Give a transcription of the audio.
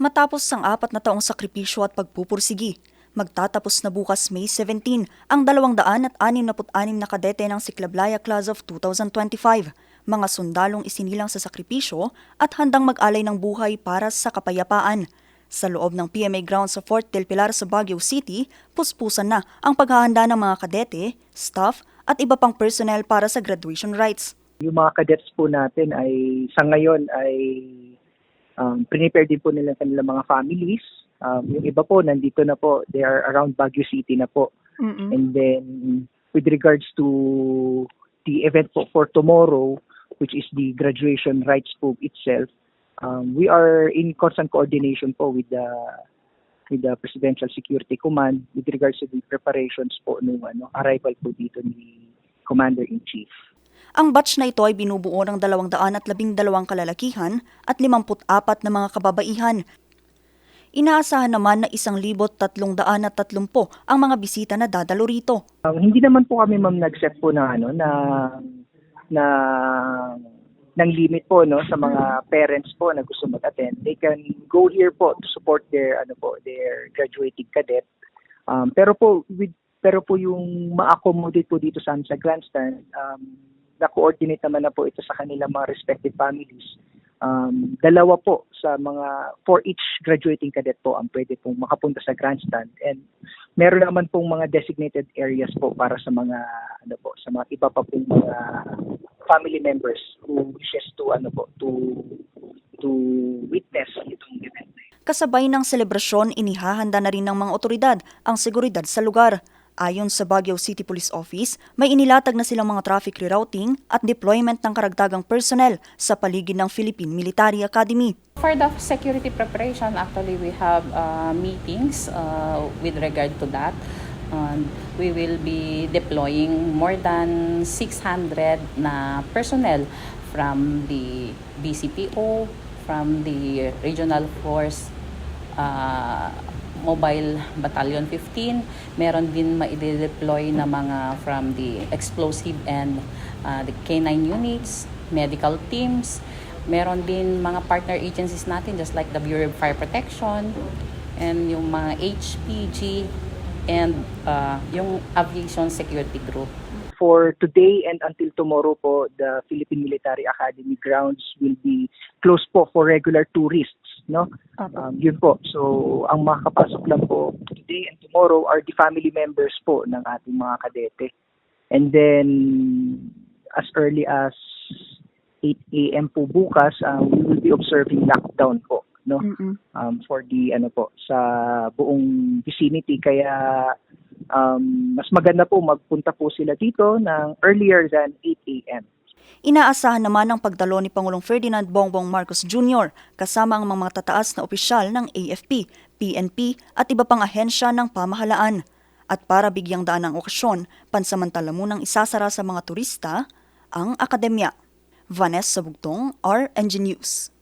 Matapos ang apat na taong sakripisyo at pagpupursigi, magtatapos na bukas May 17 ang 266 na kadete ng Siklablaya Class of 2025, mga sundalong isinilang sa sakripisyo at handang mag-alay ng buhay para sa kapayapaan. Sa loob ng PMA grounds sa Fort Del Pilar sa Baguio City, puspusan na ang paghahanda ng mga kadete, staff at iba pang personnel para sa graduation rites. Yung mga cadets po natin ay sa ngayon ay um, prepare din po nila kanilang mga families. Um, yung iba po nandito na po, they are around Baguio City na po. And then with regards to the event po for tomorrow, which is the graduation rites po itself, um, we are in constant coordination po with the with the Presidential Security Command with regards to the preparations po nung ano, arrival po dito ni Commander-in-Chief. Ang batch na ito ay binubuo ng 212 kalalakihan at 54 na mga kababaihan. Inaasahan naman na 1,330 ang mga bisita na dadalo rito. Um, hindi naman po kami ma'am nag-set po ng ano na na ng limit po no sa mga parents po na gusto mag-attend. They can go here po to support their ano po their graduating cadet. Um, pero po with pero po yung ma-accommodate po dito sa sa grandstand um, na-coordinate naman na po ito sa kanilang mga respective families. Um, dalawa po sa mga for each graduating cadet po ang pwede pong makapunta sa grandstand and meron naman pong mga designated areas po para sa mga ano po sa mga iba pa pong mga family members who wishes to ano po to to witness itong event. Kasabay ng selebrasyon, inihahanda na rin ng mga otoridad ang seguridad sa lugar. Ayon sa Baguio City Police Office, may inilatag na silang mga traffic rerouting at deployment ng karagdagang personnel sa paligid ng Philippine Military Academy. For the security preparation, actually, we have uh, meetings uh, with regard to that. And we will be deploying more than 600 na personnel from the BCPO, from the Regional Force uh, Mobile Battalion 15. Meron din ma-deploy na mga from the explosive and uh, the K9 units, medical teams. Meron din mga partner agencies natin just like the Bureau of Fire Protection and yung mga HPG and uh, yung Aviation Security Group. For today and until tomorrow po, the Philippine Military Academy grounds will be closed po for regular tourists, no? Um, yun po. So, ang makakapasok lang po today and tomorrow are the family members po ng ating mga kadete. And then, as early as 8 a.m. po bukas, um, we will be observing lockdown po, no? um, for the ano po sa buong vicinity kaya um, mas maganda po magpunta po sila dito ng earlier than 8 a.m. Inaasahan naman ang pagdalo ni Pangulong Ferdinand Bongbong Marcos Jr. kasama ang mga tataas na opisyal ng AFP, PNP at iba pang ahensya ng pamahalaan. At para bigyang daan ang okasyon, pansamantala munang isasara sa mga turista ang akademya. Vanessa Bugtong, RNG News.